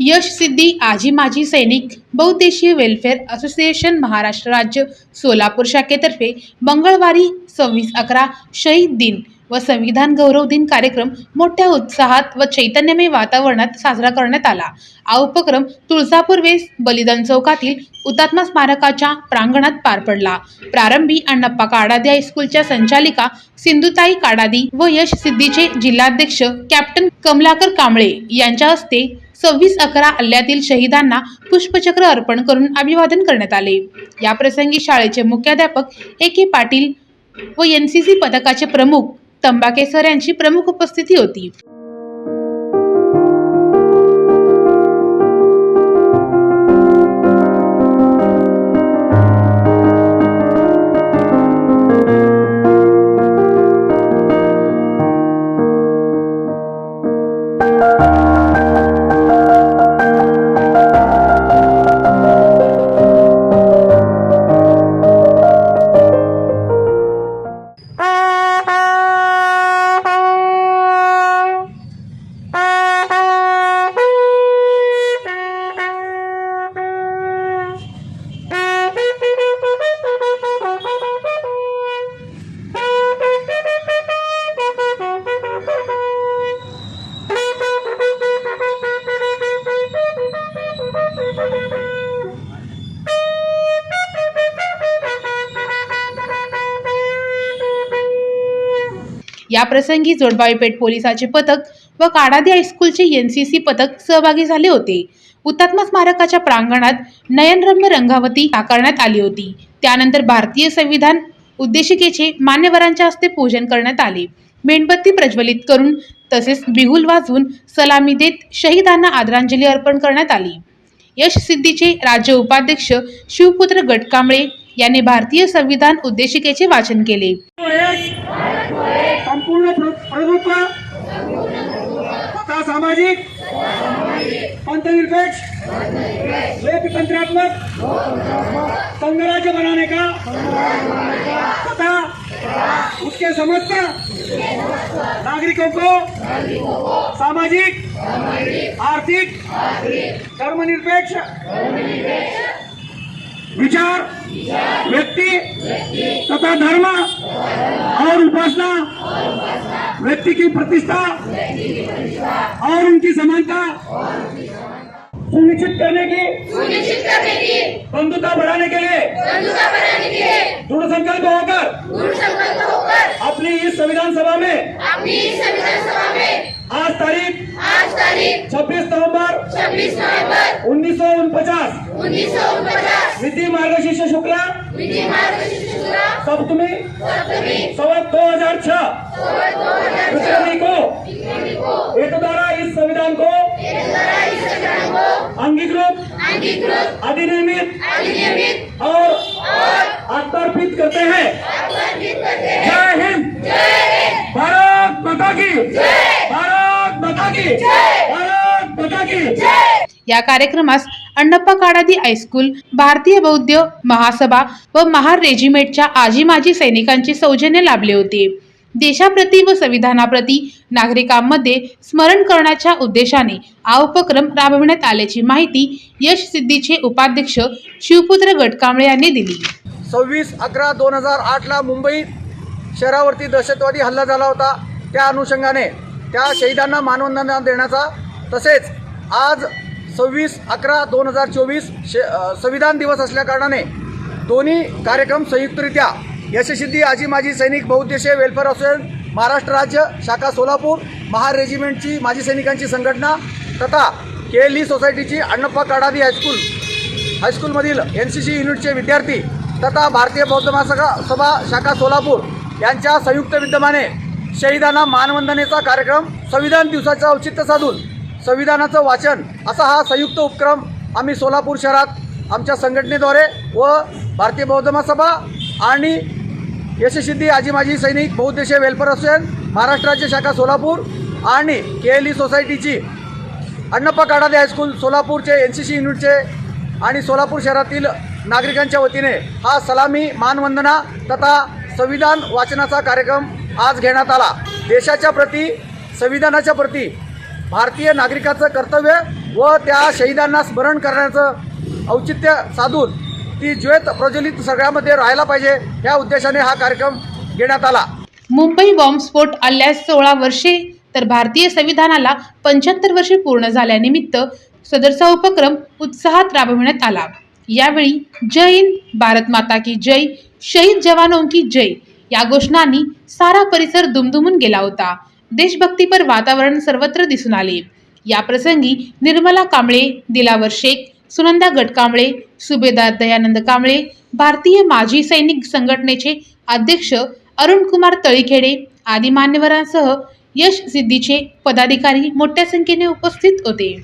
यश सिद्धी आजी माजी सैनिक बहुद्देशीय वेलफेअर असोसिएशन महाराष्ट्र राज्य सोलापूर शाखेतर्फे मंगळवारी सव्वीस अकरा शहीद दिन. व संविधान गौरव दिन कार्यक्रम मोठ्या उत्साहात व चैतन्यमय वातावरणात साजरा करण्यात आला. हा उपक्रम तुळजापूर वेस बलिदान चौकातील हुतात्मा स्मारकाच्या प्रांगणात पार पडला. प्रारंभी अण्णप्पा काडादी हायस्कूलच्या संचालिका सिंधुताई काडादी व यश सिद्धीचे जिल्हाध्यक्ष कॅप्टन कमलाकर कांबळे यांच्या हस्ते सव्वीस अकरा हल्ल्यातील शहीदांना पुष्पचक्र अर्पण करून अभिवादन करण्यात आले. या प्रसंगी शाळेचे मुख्याध्यापक ए के पाटील व एन सी सी पथकाचे प्रमुख तंबाकेसर यांची प्रमुख उपस्थिती होती. या प्रसंगी जोडबावीपेठ पोलिसाचे पथक व काडादी हायस्कूलचे एन सी सी पथक सहभागी झाले होते. हुतात्मा स्मारकाच्या प्रांगणात नयनरम्य रंगावती साकारण्यात आली होती. त्यानंतर भारतीय संविधान उद्देशिकेचे मान्यवरांच्या हस्ते पूजन करण्यात आले. मेणबत्ती प्रज्वलित करून तसेच बिगुल वाजवून सलामी देत शहीदांना आदरांजली अर्पण करण्यात आली. यश सिद्धीचे राज्य उपाध्यक्ष शिवपुत्र गटकांबळे यांनी भारतीय संविधान उद्देशिकेचे वाचन केले. संपूर्ण प्रभुत्व? तथा सामाजिक? पंथनिरपेक्ष लोकतंत्रात्मक संघराज्य बनाने का? तथा उसके समस्त नागरिकों को सामाजिक आर्थिक धर्मनिरपेक्ष विचार व्यक्ति तथा धर्म और उपासना व्यक्ति की प्रतिष्ठा और उनकी समानता सुनिश्चित करने की सुनिश्चित करने की बंधुता बढ़ाने के लिए बंधुता बनाने के लिए दृढ़ संकल्प होकर दृढ़ संकल्प होकर अपनी इस संविधान सभा में अपनी इस संविधान सभा में आज तारीख आज तारीख 26 नवंबर 26 नवंबर उन्नीस सौ उनपचास. उन्नीस सौ उनपचास विधि मार्गशीर्ष शुक्ला विधि मार्गशीर्ष शुक्ला सप्तमी सप्तमी संवत दो हजार छह. को. एक द्वारा इस संविधान को एक द्वारा इस संविधान को अंगीकृत अंगीकृत अधिनियमित अधिनियमित और और अर्पित करते हैं। आत्मार्पित करते हैं। जय हिंद। जय हिंद। भारत माता की जय भारत माता की जय भारत माता की जय या कार्यक्रमास अण्णप्पा काडादी हायस्कूल भारतीय बौद्ध महासभा व महार रेजिमेंटच्या आजी माजी सैनिकांचे सौजन्य लाभले होते. देशाप्रती व संविधानाप्रती नागरिकांमध्ये स्मरण करण्याच्या उद्देशाने हा उपक्रम राबविण्यात आल्याची माहिती यश सिद्धीचे उपाध्यक्ष शिवपुत्र गटकांबळे यांनी दिली. सव्वीस अकरा दोन हजार आठला मुंबई शहरावरती दहशतवादी हल्ला झाला होता. त्या अनुषंगाने त्या शहीदांना मानवंदना देण्याचा तसेच आज सव्वीस अकरा दोन हजार चोवीस शे संविधान दिवस असल्याकारणाने दोन्ही कार्यक्रम संयुक्तरित्या यशस्वी आजी माजी सैनिक बहुउद्देशीय वेलफेअर असोसिएशन महाराष्ट्र राज्य शाखा सोलापूर महार रेजिमेंटची माजी सैनिकांची संघटना तथा के एल ई सोसायटीची अण्णप्पा काडादी हायस्कूल हायस्कूलमधील एन सी सी युनिटचे विद्यार्थी तथा भारतीय बौद्ध महासभा सभा शाखा सोलापूर यांच्या संयुक्त विद्यमाने शहीदांना मानवंदनेचा कार्यक्रम संविधान दिवसाचं औचित्य साधून संविधानाचं वाचन असा हा संयुक्त उपक्रम आम्ही सोलापूर शहरात आमच्या संघटनेद्वारे व भारतीय बौद्ध महासभा आणि यशसिद्धी आजी माजी सैनिक बहुद्देशीय वेल्फेअर असोसिएशन महाराष्ट्राची शाखा सोलापूर आणि के एल ई सोसायटीची अण्णप्पा काडादे हायस्कूल सोलापूरचे एन सी सी युनिटचे आणि सोलापूर शहरातील नागरिकांच्या वतीने हा सलामी मानवंदना तथा संविधान वाचनाचा कार्यक्रम आज घेण्यात आला. देशाच्या प्रती संविधानाच्या प्रती भारतीय नागरिकाचं कर्तव्य व त्या शहीदांना स्मरण करण्याचं औचित्य साधून ती ज्वेत प्रज्वलित सगळ्यामध्ये राहायला पाहिजे या उद्देशाने हा कार्यक्रम घेण्यात आला. मुंबई बॉम्बस्फोट आल्यास सोळा वर्षे तर भारतीय संविधानाला पंच्याहत्तर वर्षे पूर्ण झाल्यानिमित्त सदरचा उपक्रम उत्साहात राबविण्यात आला. यावेळी जय हिंद भारत माता की जय शहीद जवानों की जय या घोषणांनी सारा परिसर दुमदुमून गेला होता. देशभक्तीपर वातावरण सर्वत्र दिसून आले. या प्रसंगी निर्मला कांबळे दिलावर शेख सुनंदा गटकांबळे सुभेदार दयानंद कांबळे भारतीय माजी सैनिक संघटनेचे अध्यक्ष अरुणकुमार तळीखेडे आदी मान्यवरांसह यश सिद्धीचे पदाधिकारी मोठ्या संख्येने उपस्थित होते.